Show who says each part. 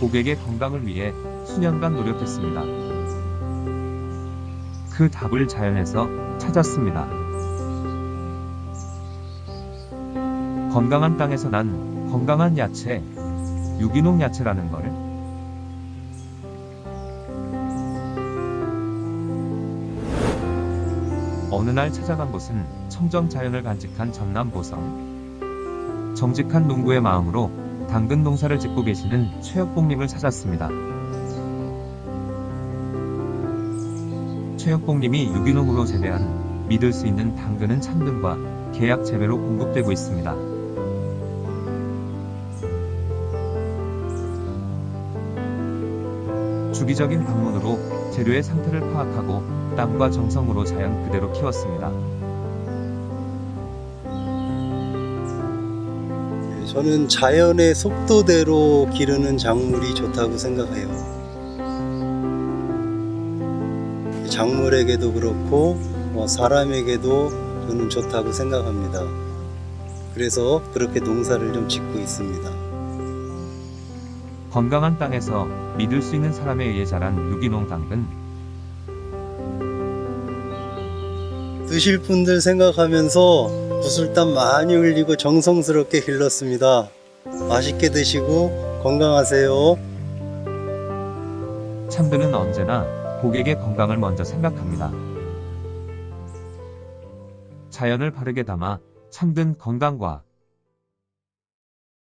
Speaker 1: 고객의 건강을 위해 수년간 노력했습니다. 그 답을 자연에서 찾았습니다. 건강한 땅에서 난 건강한 야채, 유기농 야채라는 걸 어느 날 찾아간 곳은 청정 자연을 간직한 전남 보성. 정직한 농부의 마음으로 당근 농사를 짓고 계시는 최혁봉님을 찾았습니다. 최혁봉님이 유기농으로 재배한 믿을 수 있는 당근은 참근과 계약 재배로 공급되고 있습니다. 주기적인 방문으로 재료의 상태를 파악하고 땀과 정성으로 자연 그대로 키웠습니다.
Speaker 2: 저는 자연의 속도대로 기르는 작물이 좋다고 생각해요. 작물에게도 그렇고 뭐 사람에게도 저는 좋다고 생각합니다. 그래서 그렇게 농사를 좀 짓고 있습니다.
Speaker 1: 건강한 땅에서 믿을 수 있는 사람에 의해 자란 유기농 당근.
Speaker 2: 드실 분들 생각하면서 구슬땀 많이 흘리고 정성스럽게 길렀습니다. 맛있게 드시고 건강하세요.
Speaker 1: 참들은 언제나 고객의 건강을 먼저 생각합니다. 자연을 바르게 담아 참든 건강과